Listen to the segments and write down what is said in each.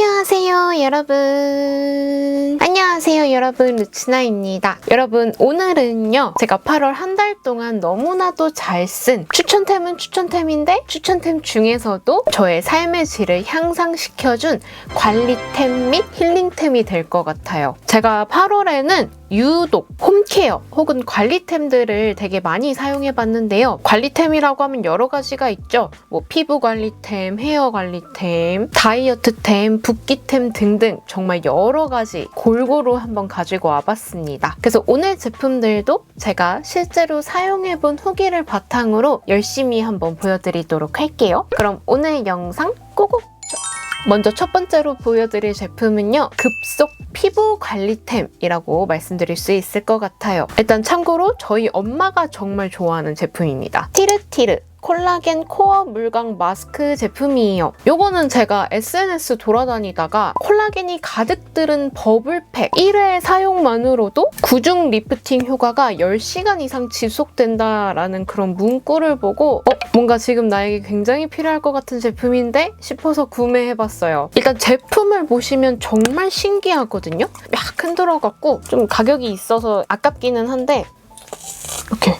semuanya. 안녕하세요, 여러분. 안녕하세요, 여러분. 루치나입니다. 여러분, 오늘은요, 제가 8월 한 달 동안 너무나도 잘 쓴 추천템은 추천템인데, 추천템 중에서도 저의 삶의 질을 향상시켜준 관리템 및 힐링템이 될 것 같아요. 제가 8월에는 유독 홈케어 혹은 관리템들을 되게 많이 사용해 봤는데요. 관리템이라고 하면 여러 가지가 있죠. 뭐 피부 관리템, 헤어 관리템, 다이어트템, 붓기 템 등등 정말 여러 가지 골고루 한번 가지고 와봤습니다. 그래서 오늘 제품들도 제가 실제로 사용해 본 후기를 바탕으로 열심히 한번 보여드리도록 할게요. 그럼 오늘 영상 고고! 먼저 첫 번째로 보여드릴 제품은요. 급속 피부 관리템이라고 말씀드릴 수 있을 것 같아요. 일단 참고로 저희 엄마가 정말 좋아하는 제품입니다. 티르티르 콜라겐 코어 물광 마스크 제품이에요. 요거는 제가 SNS 돌아다니다가 콜라겐이 가득 들은 버블팩 1회 사용만으로도 구중 리프팅 효과가 10시간 이상 지속된다라는 그런 문구를 보고 어, 뭔가 지금 나에게 굉장히 필요할 것 같은 제품인데 싶어서 구매해봤어요. 일단 제품을 보시면 정말 신기하거든요. 막 흔들어갖고 좀 가격이 있어서 아깝기는 한데 이렇게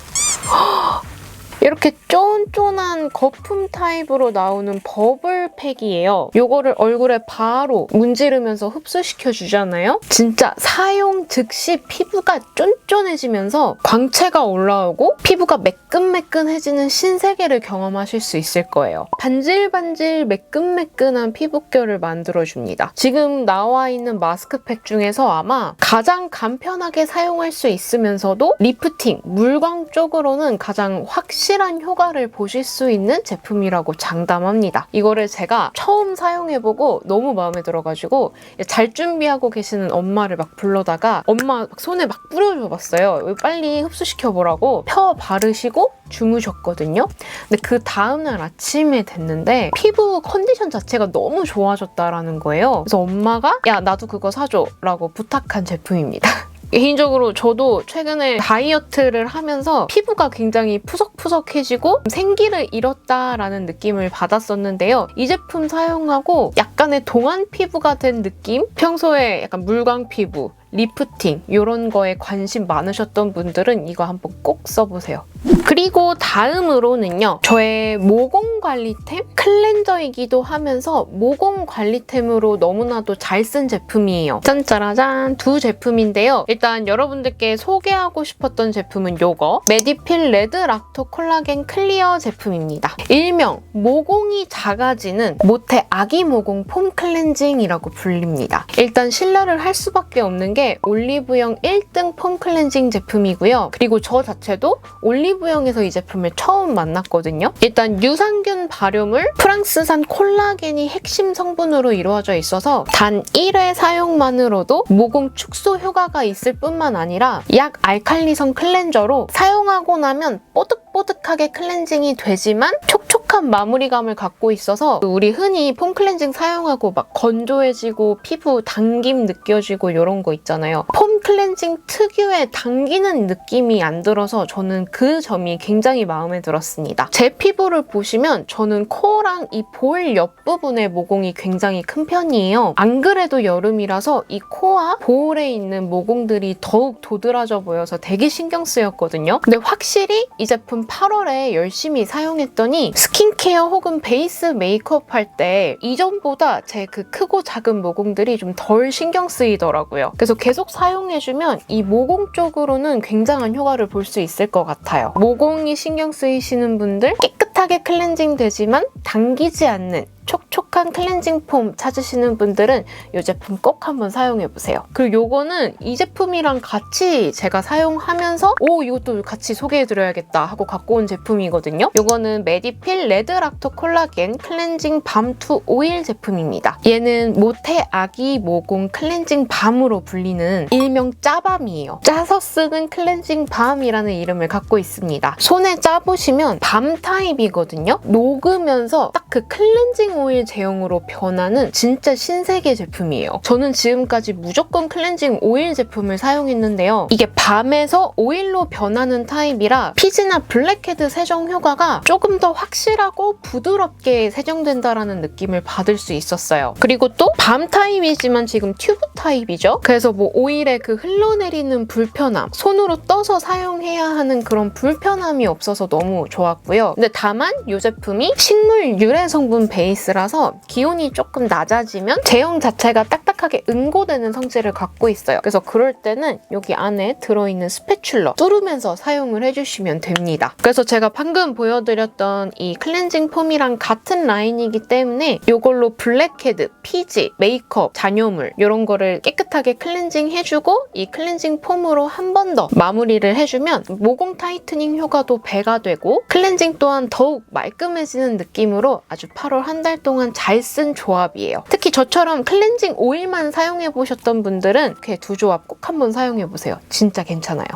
이렇게 쫀쫀한 거품 타입으로 나오는 버블 팩이에요. 요거를 얼굴에 바로 문지르면서 흡수시켜 주잖아요. 진짜 사용 즉시 피부가 쫀쫀해지면서 광채가 올라오고 피부가 매끈매끈해지는 신세계를 경험하실 수 있을 거예요. 반질반질 매끈매끈한 피부결을 만들어줍니다. 지금 나와 있는 마스크팩 중에서 아마 가장 간편하게 사용할 수 있으면서도 리프팅, 물광 쪽으로는 가장 확실 한 효과를 보실 수 있는 제품이라고 장담합니다. 이거를 제가 처음 사용해보고 너무 마음에 들어가지고 잘 준비하고 계시는 엄마를 막 불러다가 엄마 막 손에 막 뿌려줘봤어요. 빨리 흡수시켜보라고 펴 바르시고 주무셨거든요. 근데 그 다음날 아침에 됐는데 피부 컨디션 자체가 너무 좋아졌다라는 거예요. 그래서 엄마가 야 나도 그거 사줘 라고 부탁한 제품입니다. 개인적으로 저도 최근에 다이어트를 하면서 피부가 굉장히 푸석푸석해지고 생기를 잃었다라는 느낌을 받았었는데요. 이 제품 사용하고 약간의 동안 피부가 된 느낌? 평소에 약간 물광 피부, 리프팅 이런 거에 관심 많으셨던 분들은 이거 한번 꼭 써보세요. 그리고 다음으로는요. 저의 모공 관리템 클렌저이기도 하면서 모공 관리템으로 너무나도 잘 쓴 제품이에요. 짠짜라짠 두 제품인데요. 일단 여러분들께 소개하고 싶었던 제품은 요거 메디필 레드 락토 콜라겐 클리어 제품입니다. 일명 모공이 작아지는 모태 아기 모공 폼 클렌징이라고 불립니다. 일단 신뢰를 할 수밖에 없는 게 올리브영 1등 폼 클렌징 제품이고요. 그리고 저 자체도 올리브영 에서 이 제품을 처음 만났거든요. 일단 유산균 발효물 프랑스산 콜라겐이 핵심 성분으로 이루어져 있어서 단 1회 사용만으로도 모공 축소 효과가 있을 뿐만 아니라 약 알칼리성 클렌저로 사용하고 나면 뽀득뽀득하게 클렌징이 되지만 촉촉 한 마무리감을 갖고 있어서 우리 흔히 폼 클렌징 사용하고 막 건조해지고 피부 당김 느껴지고 이런 거 있잖아요. 폼 클렌징 특유의 당기는 느낌이 안 들어서 저는 그 점이 굉장히 마음에 들었습니다. 제 피부를 보시면 저는 코랑 이 볼 옆부분의 모공이 굉장히 큰 편이에요. 안 그래도 여름이라서 이 코와 볼에 있는 모공들이 더욱 도드라져 보여서 되게 신경 쓰였거든요. 근데 확실히 이 제품 8월에 열심히 사용했더니 스킨 케어 혹은 베이스 메이크업 할 때 이전보다 제 그 크고 작은 모공들이 좀 덜 신경 쓰이더라고요. 그래서 계속 사용해주면 이 모공 쪽으로는 굉장한 효과를 볼 수 있을 것 같아요. 모공이 신경 쓰이시는 분들 깨끗하게 클렌징 되지만 당기지 않는 촉촉한 클렌징 폼 찾으시는 분들은 이 제품 꼭 한번 사용해보세요. 그리고 요거는 이 제품이랑 같이 제가 사용하면서 오 이것도 같이 소개해드려야겠다 하고 갖고 온 제품이거든요. 요거는 메디필 레드락토 콜라겐 클렌징 밤2 오일 제품입니다. 얘는 모태 아기 모공 클렌징 밤으로 불리는 일명 짜밤이에요. 짜서 쓰는 클렌징 밤이라는 이름을 갖고 있습니다. 손에 짜보시면 밤 타입이 제형이거든요. 녹으면서 딱 그 클렌징 오일 제형으로 변하는 진짜 신세계 제품이에요. 저는 지금까지 무조건 클렌징 오일 제품을 사용했는데요. 이게 밤에서 오일로 변하는 타입이라 피지나 블랙헤드 세정 효과가 조금 더 확실하고 부드럽게 세정된다라는 느낌을 받을 수 있었어요. 그리고 또 밤 타입이지만 지금 튜브 타입이죠. 그래서 뭐 오일에 그 흘러내리는 불편함, 손으로 떠서 사용해야 하는 그런 불편함이 없어서 너무 좋았고요. 근데 다만 이 제품이 식물 유래 성분 베이스 라서 기온이 조금 낮아지면 제형 자체가 딱딱하게 응고되는 성질을 갖고 있어요. 그래서 그럴 때는 여기 안에 들어있는 스패츌러 뚫으면서 사용을 해주시면 됩니다. 그래서 제가 방금 보여드렸던 이 클렌징 폼이랑 같은 라인이기 때문에 이걸로 블랙헤드, 피지, 메이크업, 잔여물 이런 거를 깨끗하게 클렌징 해주고 이 클렌징 폼으로 한 번 더 마무리를 해주면 모공 타이트닝 효과도 배가 되고 클렌징 또한 더욱 말끔해지는 느낌으로 아주 8월 한 달 동안 잘 쓴 조합이에요. 특히 저처럼 클렌징 오일만 사용해 보셨던 분들은 이렇게 두 조합 꼭 한번 사용해 보세요. 진짜 괜찮아요.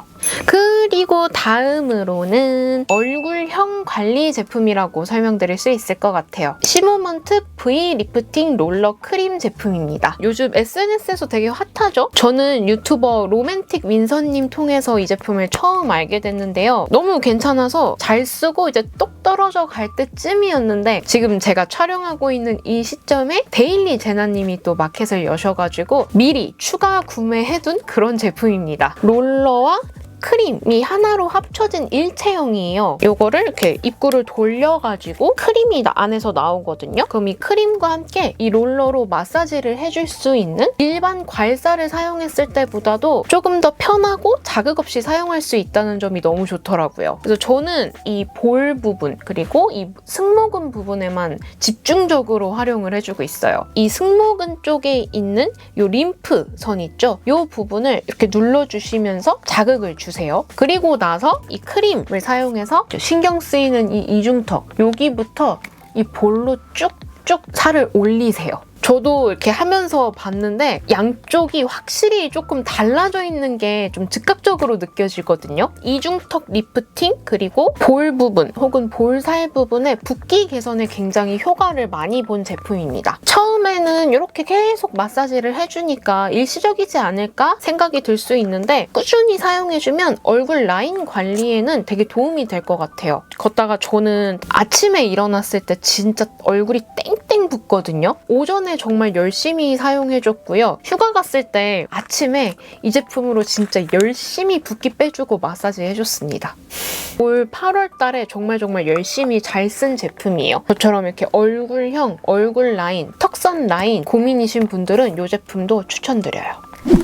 그리고 다음으로는 얼굴형 관리 제품이라고 설명드릴 수 있을 것 같아요. 시모먼트 V 리프팅 롤러 크림 제품입니다. 요즘 SNS에서 되게 핫하죠? 저는 유튜버 로맨틱 윈서님 통해서 이 제품을 처음 알게 됐는데요. 너무 괜찮아서 잘 쓰고 이제 똑 떨어져 갈 때쯤이었는데 지금 제가 촬영하고 있는 이 시점에 데일리 제나님이 또 마켓을 여셔가지고 미리 추가 구매해둔 그런 제품입니다. 롤러와 크림이 하나로 합쳐진 일체형이에요. 요거를 이렇게 입구를 돌려가지고 크림이 나- 안에서 나오거든요. 그럼 이 크림과 함께 이 롤러로 마사지를 해줄 수 있는 일반 괄사를 사용했을 때보다도 조금 더 편하고 자극 없이 사용할 수 있다는 점이 너무 좋더라고요. 그래서 저는 이 볼 부분 그리고 이 승모근 부분에만 집중적으로 활용을 해주고 있어요. 이 승모근 쪽에 있는 요 림프 선 있죠? 요 부분을 이렇게 눌러주시면서 자극을 주세요. 그리고 나서 이 크림을 사용해서 신경 쓰이는 이 이중턱 여기부터 이 볼로 쭉쭉 살을 올리세요. 저도 이렇게 하면서 봤는데 양쪽이 확실히 조금 달라져 있는 게 좀 즉각적으로 느껴지거든요. 이중턱 리프팅 그리고 볼 부분 혹은 볼 살 부분의 붓기 개선에 굉장히 효과를 많이 본 제품입니다. 처음에는 이렇게 계속 마사지를 해주니까 일시적이지 않을까 생각이 들 수 있는데 꾸준히 사용해주면 얼굴 라인 관리에는 되게 도움이 될 것 같아요. 걷다가 저는 아침에 일어났을 때 진짜 얼굴이 땡땡 붓거든요. 오전에 정말 열심히 사용해줬고요. 휴가 갔을 때 아침에 이 제품으로 진짜 열심히 붓기 빼주고 마사지 해줬습니다. 올 8월 달에 정말 정말 열심히 잘 쓴 제품이에요. 저처럼 이렇게 얼굴형, 얼굴 라인, 턱선 라인 고민이신 분들은 이 제품도 추천드려요.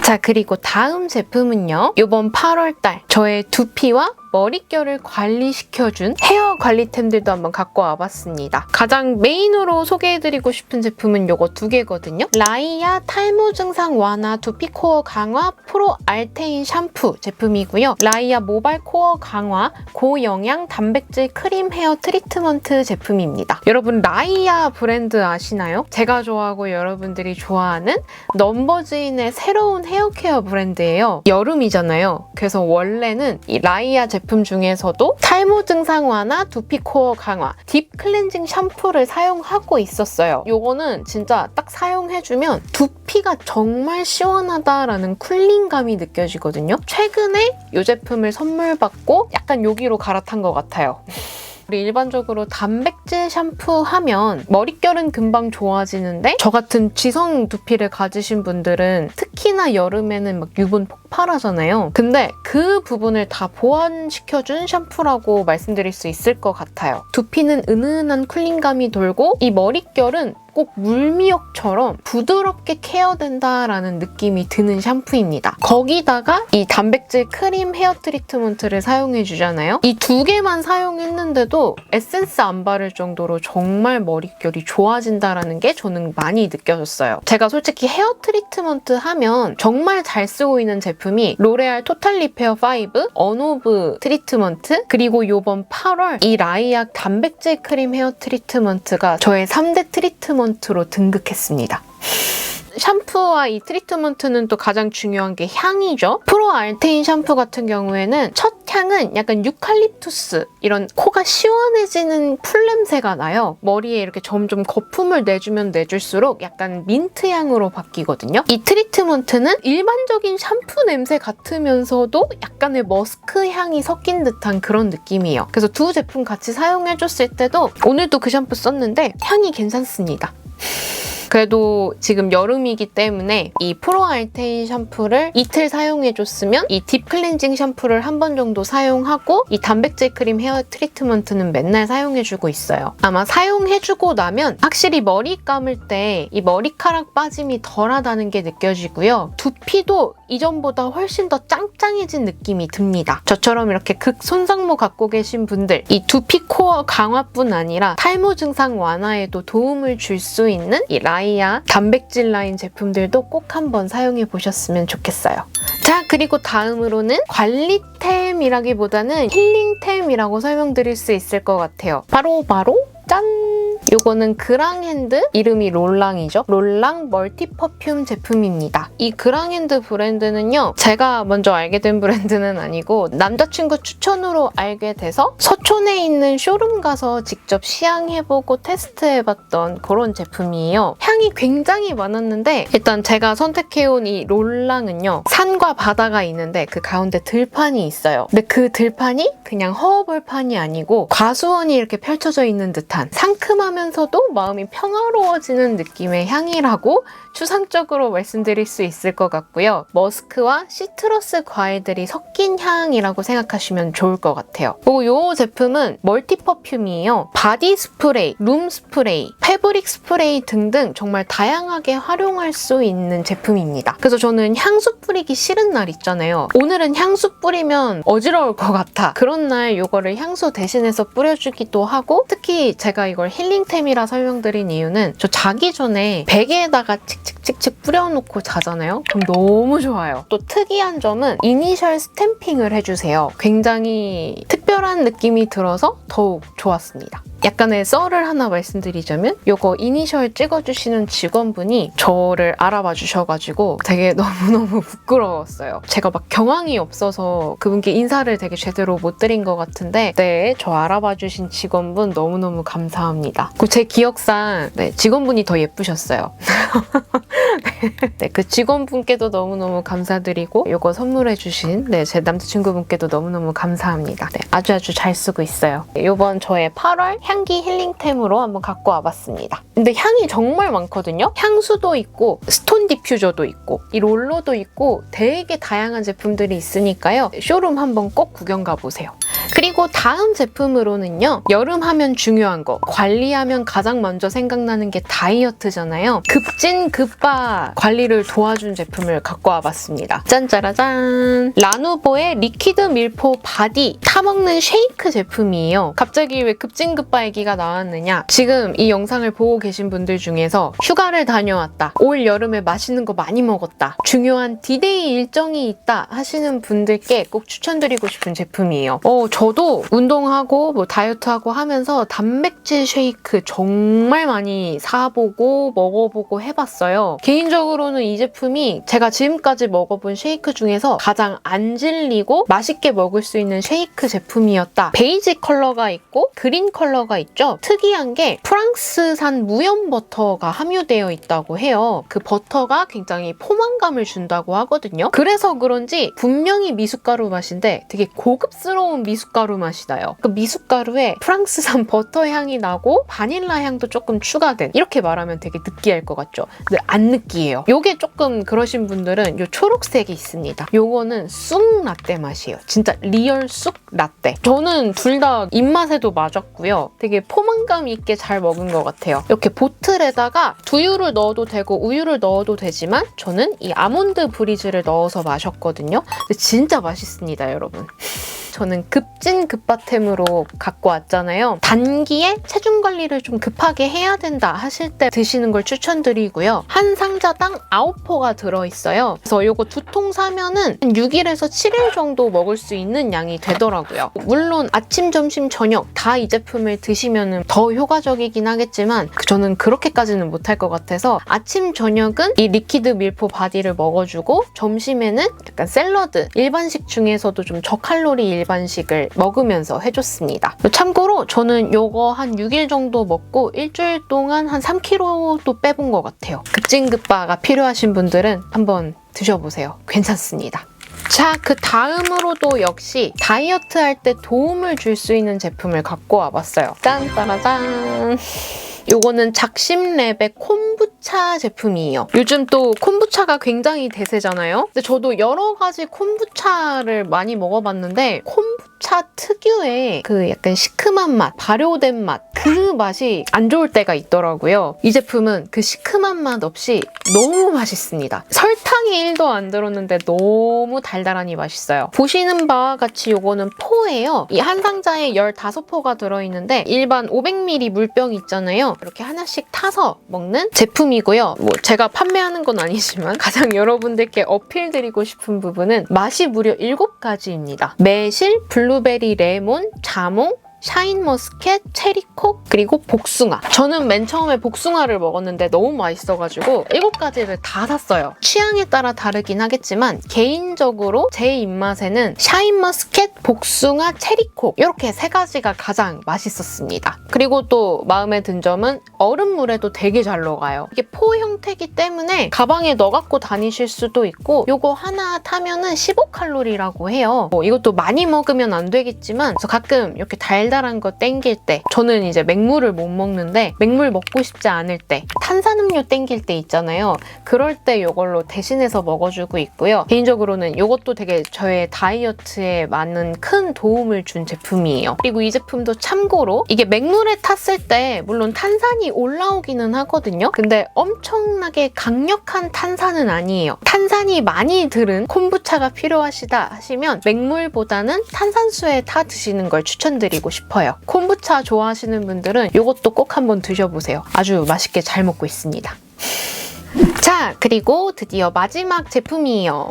자, 그리고 다음 제품은요. 이번 8월달 저의 두피와 머릿결을 관리시켜준 헤어 관리템들도 한번 갖고 와봤습니다. 가장 메인으로 소개해드리고 싶은 제품은 요거 두 개거든요. 라이아 탈모 증상 완화 두피 코어 강화 프로 알테인 샴푸 제품이고요. 라이아 모발 코어 강화 고영양 단백질 크림 헤어 트리트먼트 제품입니다. 여러분 라이아 브랜드 아시나요? 제가 좋아하고 여러분들이 좋아하는 넘버즈인의 새로운 헤어 케어 브랜드예요. 여름이잖아요. 그래서 원래는 이 라이아 제품 중에서도 탈모 증상 완화, 두피 코어 강화, 딥 클렌징 샴푸를 사용하고 있었어요. 요거는 진짜 딱 사용해주면 두피가 정말 시원하다라는 쿨링감이 느껴지거든요. 최근에 이 제품을 선물 받고 약간 여기로 갈아탄 것 같아요. 우리 일반적으로 단백질 샴푸 하면 머릿결은 금방 좋아지는데 저 같은 지성 두피를 가지신 분들은 특히나 여름에는 막 유분 폭발하잖아요. 근데 그 부분을 다 보완시켜준 샴푸라고 말씀드릴 수 있을 것 같아요. 두피는 은은한 쿨링감이 돌고 이 머릿결은 꼭 물미역처럼 부드럽게 케어된다라는 느낌이 드는 샴푸입니다. 거기다가 이 단백질 크림 헤어 트리트먼트를 사용해 주잖아요. 이 두 개만 사용했는데도 에센스 안 바를 정도로 정말 머릿결이 좋아진다라는 게 저는 많이 느껴졌어요. 제가 솔직히 헤어 트리트먼트 하면 정말 잘 쓰고 있는 제품이 로레알 토탈 리페어 5, 어노브 트리트먼트 그리고 요번 8월 이 라이악 단백질 크림 헤어 트리트먼트가 저의 3대 트리트 먼트로 등극했습니다. 샴푸와 이 트리트먼트는 또 가장 중요한 게 향이죠. 프로 알테인 샴푸 같은 경우에는 첫 향은 약간 유칼립투스 이런 코가 시원해지는 풀 냄새가 나요. 머리에 이렇게 점점 거품을 내주면 내줄수록 약간 민트 향으로 바뀌거든요. 이 트리트먼트는 일반적인 샴푸 냄새 같으면서도 약간의 머스크 향이 섞인 듯한 그런 느낌이에요. 그래서 두 제품 같이 사용해줬을 때도 오늘도 그 샴푸 썼는데 향이 괜찮습니다. 그래도 지금 여름이기 때문에 이 프로 알테인 샴푸를 이틀 사용해줬으면 이 딥 클렌징 샴푸를 한 번 정도 사용하고 이 단백질 크림 헤어 트리트먼트는 맨날 사용해주고 있어요. 아마 사용해주고 나면 확실히 머리 감을 때 이 머리카락 빠짐이 덜하다는 게 느껴지고요. 두피도 이전보다 훨씬 더 짱짱해진 느낌이 듭니다. 저처럼 이렇게 극 손상모 갖고 계신 분들 이 두피 코어 강화뿐 아니라 탈모 증상 완화에도 도움을 줄 수 있는 이 라이 아 단백질 라인 제품들도 꼭 한번 사용해 보셨으면 좋겠어요. 자, 그리고 다음으로는 관리템이라기보다는 힐링템이라고 설명드릴 수 있을 것 같아요. 바로 바로 짠! 요거는 그랑핸드 이름이 롤랑이죠. 롤랑 멀티 퍼퓸 제품입니다. 이 그랑핸드 브랜드는요. 제가 먼저 알게 된 브랜드는 아니고 남자친구 추천으로 알게 돼서 서촌에 있는 쇼룸 가서 직접 시향해보고 테스트해봤던 그런 제품이에요. 향이 굉장히 많았는데 일단 제가 선택해온 이 롤랑은요. 산과 바다가 있는데 그 가운데 들판이 있어요. 근데 그 들판이 그냥 허허벌판이 아니고 과수원이 이렇게 펼쳐져 있는 듯한 상큼하면 서도 마음이 평화로워지는 느낌의 향이라고 추상적으로 말씀드릴 수 있을 것 같고요. 머스크와 시트러스 과일들이 섞인 향이라고 생각하시면 좋을 것 같아요. 그리고 이 제품은 멀티 퍼퓸이에요. 바디 스프레이, 룸 스프레이, 패브릭 스프레이 등등 정말 다양하게 활용할 수 있는 제품입니다. 그래서 저는 향수 뿌리기 싫은 날 있잖아요. 오늘은 향수 뿌리면 어지러울 것 같아. 그런 날 이거를 향수 대신해서 뿌려주기도 하고 특히 제가 이걸 힐링템이라 설명드린 이유는 저 자기 전에 베개에다가 칙칙칙칙 뿌려놓고 자잖아요. 그럼 너무 좋아요. 또 특이한 점은 이니셜 스탬핑을 해주세요. 굉장히 특별한 느낌이 들어서 더욱 좋았습니다. 약간의 썰을 하나 말씀드리자면 이거 이니셜 찍어주시는 직원분이 저를 알아봐 주셔가지고 되게 너무너무 부끄러웠어요. 제가 막 경황이 없어서 그분께 인사를 되게 제대로 못 드린 것 같은데 네, 저 알아봐 주신 직원분 너무너무 감사합니다. 그리고 제 기억상 네, 직원분이 더 예쁘셨어요. 네, 그 직원분께도 너무너무 감사드리고 이거 선물해 주신 네, 제 남자친구분께도 너무너무 감사합니다. 네, 아주 아주 잘 쓰고 있어요. 이번 저의 8월 향기 힐링템으로 한번 갖고 와봤습니다. 근데 향이 정말 많거든요. 향수도 있고 스톤 디퓨저도 있고 이 롤러도 있고 되게 다양한 제품들이 있으니까요. 쇼룸 한번 꼭 구경 가보세요. 그리고 다음 제품으로는요. 여름 하면 중요한 거 관리하면 가장 먼저 생각나는 게 다이어트잖아요. 급진 급바 관리를 도와준 제품을 갖고 와봤습니다. 짠짜라짠 라누보의 리퀴드 밀포 바디 타먹는 쉐이크 제품이에요. 갑자기 왜 급진 급바 얘기가 나왔느냐 지금 이 영상을 보고 계신 분들 중에서 휴가를 다녀왔다 올 여름에 맛있는 거 많이 먹었다 중요한 디데이 일정이 있다 하시는 분들께 꼭 추천드리고 싶은 제품이에요. 어, 저도 운동하고 뭐 다이어트하고 하면서 단백질 쉐이크 정말 많이 사보고 먹어보고 해봤어요. 개인적으로는 이 제품이 제가 지금까지 먹어본 쉐이크 중에서 가장 안 질리고 맛있게 먹을 수 있는 쉐이크 제품이었다. 베이지 컬러가 있고 그린 컬러가 있죠. 특이한 게 프랑스산 무염 버터가 함유되어 있다고 해요. 그 버터가 굉장히 포만감을 준다고 하거든요. 그래서 그런지 분명히 미숫가루 맛인데 되게 고급스러운 미숫가루 맛이 나요. 그 미숫가루에 프랑스산 버터 향이 나고 바닐라 향도 조금 추가된 이렇게 말하면 되게 느끼할 것 같죠. 근데 안 느끼해요. 요게 조금 그러신 분들은 요 초록색이 있습니다. 요거는 쑥 라떼 맛이에요. 진짜 리얼 쑥 라떼. 저는 둘 다 입맛에도 맞았고요. 되게 포만감 있게 잘 먹은 것 같아요. 이렇게 보틀에다가 두유를 넣어도 되고 우유를 넣어도 되지만 저는 이 아몬드 브리즈를 넣어서 마셨거든요. 근데 진짜 맛있습니다, 여러분. 저는 급진 급바템으로 갖고 왔잖아요. 단기에 체중 관리를 좀 급하게 해야 된다 하실 때 드시는 걸 추천드리고요. 한 상자당 9포가 들어있어요. 그래서 이거 두 통 사면은 한 6일에서 7일 정도 먹을 수 있는 양이 되더라고요. 물론 아침, 점심, 저녁 다 이 제품을 드시면 더 효과적이긴 하겠지만 저는 그렇게까지는 못할 것 같아서 아침, 저녁은 이 리퀴드 밀포 바디를 먹어주고 점심에는 약간 샐러드 일반식 중에서도 좀 저칼로리 일반식을 먹으면서 해줬습니다. 참고로 저는 요거 한 6일 정도 먹고 일주일 동안 한 3kg도 빼본 것 같아요. 급진급바가 필요하신 분들은 한번 드셔보세요. 괜찮습니다. 자, 그 다음으로도 역시 다이어트 할 때 도움을 줄 수 있는 제품을 갖고 와봤어요. 짠, 따라짠. 요거는 작심랩의 콤부차 제품이에요. 요즘 또 콤부차가 굉장히 대세잖아요. 근데 저도 여러 가지 콤부차를 많이 먹어봤는데 콤부차 특유의 그 약간 시큼한 맛, 발효된 맛, 그 맛이 안 좋을 때가 있더라고요. 이 제품은 그 시큼한 맛 없이 너무 맛있습니다. 설탕이 1도 안 들었는데 너무 달달하니 맛있어요. 보시는 바와 같이 요거는 포예요. 이 한 상자에 15포가 들어있는데 일반 500ml 물병 있잖아요. 이렇게 하나씩 타서 먹는 제품이고요. 뭐 제가 판매하는 건 아니지만 가장 여러분들께 어필드리고 싶은 부분은 맛이 무려 7가지입니다. 매실, 블루베리, 레몬, 자몽, 샤인머스켓, 체리콕, 그리고 복숭아. 저는 맨 처음에 복숭아를 먹었는데 너무 맛있어가지고 7가지를 다 샀어요. 취향에 따라 다르긴 하겠지만 개인적으로 제 입맛에는 샤인머스켓, 복숭아, 체리콕 이렇게 세 가지가 가장 맛있었습니다. 그리고 또 마음에 든 점은 얼음물에도 되게 잘 녹아요. 이게 포 형태이기 때문에 가방에 넣어 갖고 다니실 수도 있고 요거 하나 타면은 15칼로리라고 해요. 뭐 이것도 많이 먹으면 안 되겠지만 그래서 가끔 이렇게 달 달한 거 땡길 때 저는 이제 맹물을 못 먹는데 맹물 먹고 싶지 않을 때 탄산음료 땡길 때 있잖아요. 그럴 때 이걸로 대신해서 먹어주고 있고요. 개인적으로는 이것도 되게 저의 다이어트에 많은 큰 도움을 준 제품이에요. 그리고 이 제품도 참고로 이게 맹물에 탔을 때 물론 탄산이 올라오기는 하거든요. 근데 엄청나게 강력한 탄산은 아니에요. 탄산이 많이 들은 콤부차가 필요하시다 하시면 맹물보다는 탄산수에 타 드시는 걸 추천드리고 싶어요. 콤부차 좋아하시는 분들은 이것도 꼭 한번 드셔보세요. 아주 맛있게 잘 먹고 있습니다. 자, 그리고 드디어 마지막 제품이에요.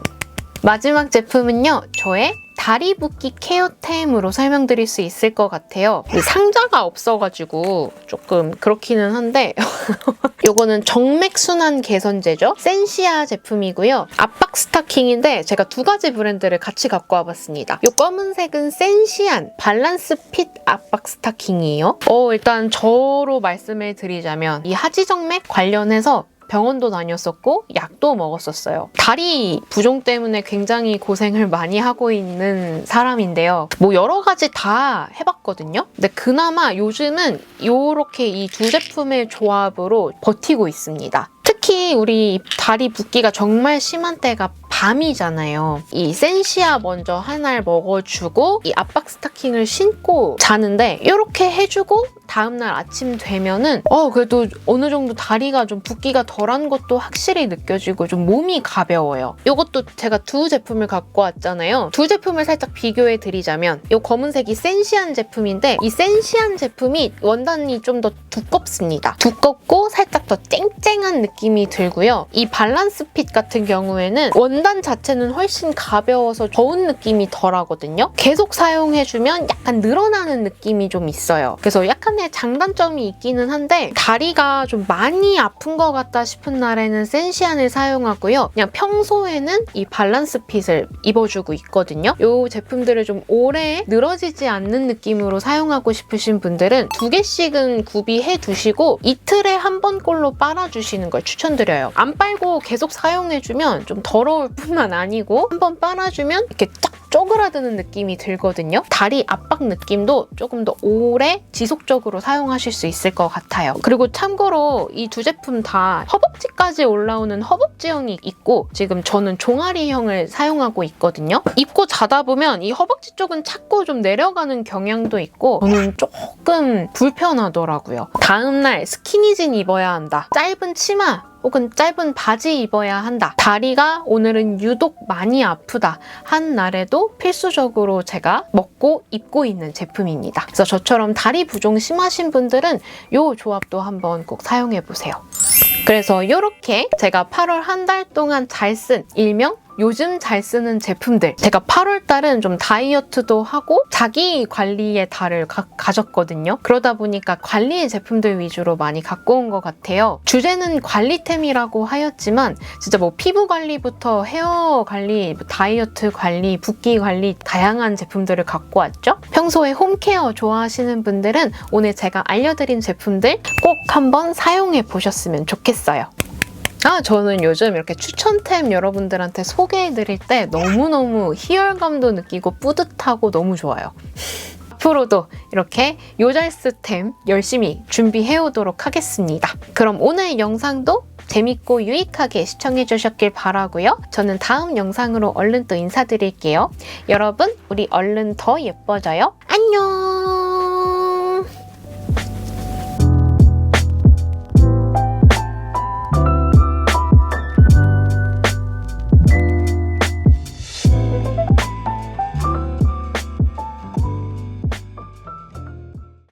마지막 제품은요, 저의 다리 붓기 케어템으로 설명드릴 수 있을 것 같아요. 이 상자가 없어가지고 조금 그렇기는 한데 요거는 정맥순환 개선제죠. 센시아 제품이고요. 압박 스타킹인데 제가 두 가지 브랜드를 같이 갖고 와봤습니다. 요 검은색은 센시안 밸런스 핏 압박 스타킹이에요. 어, 일단 저로 말씀을 드리자면 이 하지정맥 관련해서 병원도 다녔었고 약도 먹었었어요. 다리 부종 때문에 굉장히 고생을 많이 하고 있는 사람인데요. 뭐 여러 가지 다 해봤거든요. 근데 그나마 요즘은 이렇게 이 두 제품의 조합으로 버티고 있습니다. 특히 우리 다리 붓기가 정말 심한 때가 밤이잖아요. 이 센시아 먼저 하나를 먹어주고 이 압박 스타킹을 신고 자는데 이렇게 해주고 다음날 아침 되면은 어 그래도 어느 정도 다리가 좀 붓기가 덜한 것도 확실히 느껴지고 좀 몸이 가벼워요. 이것도 제가 두 제품을 갖고 왔잖아요. 두 제품을 살짝 비교해 드리자면 이 검은색이 센시안 제품인데 이 센시안 제품이 원단이 좀 더 두껍습니다. 두껍고 살짝 더 쨍쨍한 느낌이 들고요. 이 밸런스 핏 같은 경우에는 원단 자체는 훨씬 가벼워서 더운 느낌이 덜하거든요. 계속 사용해주면 약간 늘어나는 느낌이 좀 있어요. 그래서 약간 의 장단점이 있기는 한데 다리가 좀 많이 아픈 것 같다 싶은 날에는 센시안을 사용하고요. 그냥 평소에는 이 밸런스 핏을 입어주고 있거든요. 이 제품들을 좀 오래 늘어지지 않는 느낌으로 사용하고 싶으신 분들은 두 개씩은 구비해 두시고 이틀에 한 번꼴로 빨아주시는 걸 추천드려요. 안 빨고 계속 사용해주면 좀 더러울 뿐만 아니고 한 번 빨아주면 이렇게 쫙 쪼그라드는 느낌이 들거든요. 다리 압박 느낌도 조금 더 오래 지속적으로 사용하실 수 있을 것 같아요. 그리고 참고로 이 두 제품 다 허벅지까지 올라오는 허벅지형이 있고 지금 저는 종아리형을 사용하고 있거든요. 입고 자다 보면 이 허벅지 쪽은 자꾸 좀 내려가는 경향도 있고 저는 조금 불편하더라고요. 다음날 스키니진 입어야 한다. 짧은 치마 혹은 짧은 바지 입어야 한다. 다리가 오늘은 유독 많이 아프다. 한 날에도 필수적으로 제가 먹고 입고 있는 제품입니다. 그래서 저처럼 다리 부종 심하신 분들은 이 조합도 한번 꼭 사용해 보세요. 그래서 이렇게 제가 8월 한 달 동안 잘 쓴 일명 요즘 잘 쓰는 제품들. 제가 8월 달은 좀 다이어트도 하고 자기 관리의 달을 가, 가졌거든요. 그러다 보니까 관리의 제품들 위주로 많이 갖고 온 것 같아요. 주제는 관리템이라고 하였지만 진짜 뭐 피부 관리부터 헤어 관리 뭐 다이어트 관리 붓기 관리 다양한 제품들을 갖고 왔죠. 평소에 홈케어 좋아하시는 분들은 오늘 제가 알려드린 제품들 꼭 한번 사용해 보셨으면 좋겠어요 아, 저는 요즘 이렇게 추천템 여러분들한테 소개해드릴 때 너무너무 희열감도 느끼고 뿌듯하고 너무 좋아요. 앞으로도 이렇게 요잘스템 열심히 준비해 오도록 하겠습니다. 그럼 오늘 영상도 재밌고 유익하게 시청해 주셨길 바라고요. 저는 다음 영상으로 얼른 또 인사드릴게요. 여러분, 우리 얼른 더 예뻐져요. 안녕!